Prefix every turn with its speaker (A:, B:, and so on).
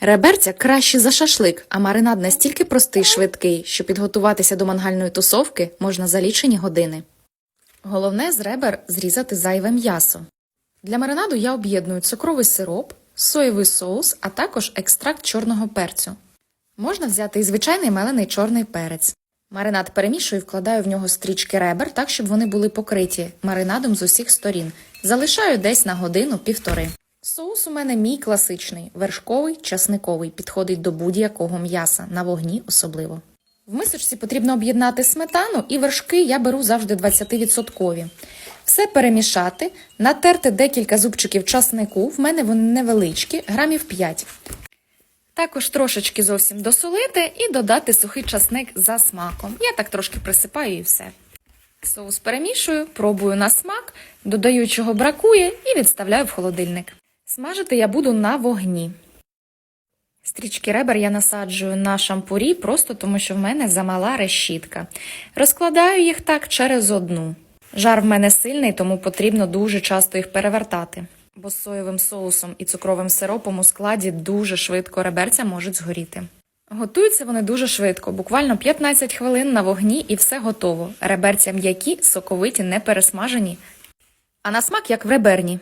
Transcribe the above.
A: Реберця краще за шашлик, а маринад настільки простий швидкий, що підготуватися до мангальної тусовки можна за лічені години. Головне з ребер зрізати зайве м'ясо. Для маринаду я об'єдную цукровий сироп, соєвий соус, а також екстракт чорного перцю. Можна взяти і звичайний мелений чорний перець. Маринад перемішую і вкладаю в нього стрічки ребер так, щоб вони були покриті маринадом з усіх сторін. Залишаю десь на годину-півтори. Соус у мене мій класичний, вершковий, часниковий, підходить до будь-якого м'яса, на вогні особливо. В мисочці потрібно об'єднати сметану і вершки я беру завжди 20%. Все перемішати, натерти декілька зубчиків часнику, в мене вони невеличкі, грамів 5. Також трошечки зовсім досолити і додати сухий часник за смаком. Я так трошки присипаю і все. Соус перемішую, пробую на смак, додаю, чого бракує, і відставляю в холодильник. Смажити я буду на вогні. Стрічки ребер я насаджую на шампурі просто тому, що в мене замала решітка. Розкладаю їх так через одну. Жар в мене сильний, тому потрібно дуже часто їх перевертати. Бо з соєвим соусом і цукровим сиропом у складі дуже швидко реберця можуть згоріти. Готуються вони дуже швидко, буквально 15 хвилин на вогні і все готово. Реберця м'які, соковиті, не пересмажені. А на смак як в реберні.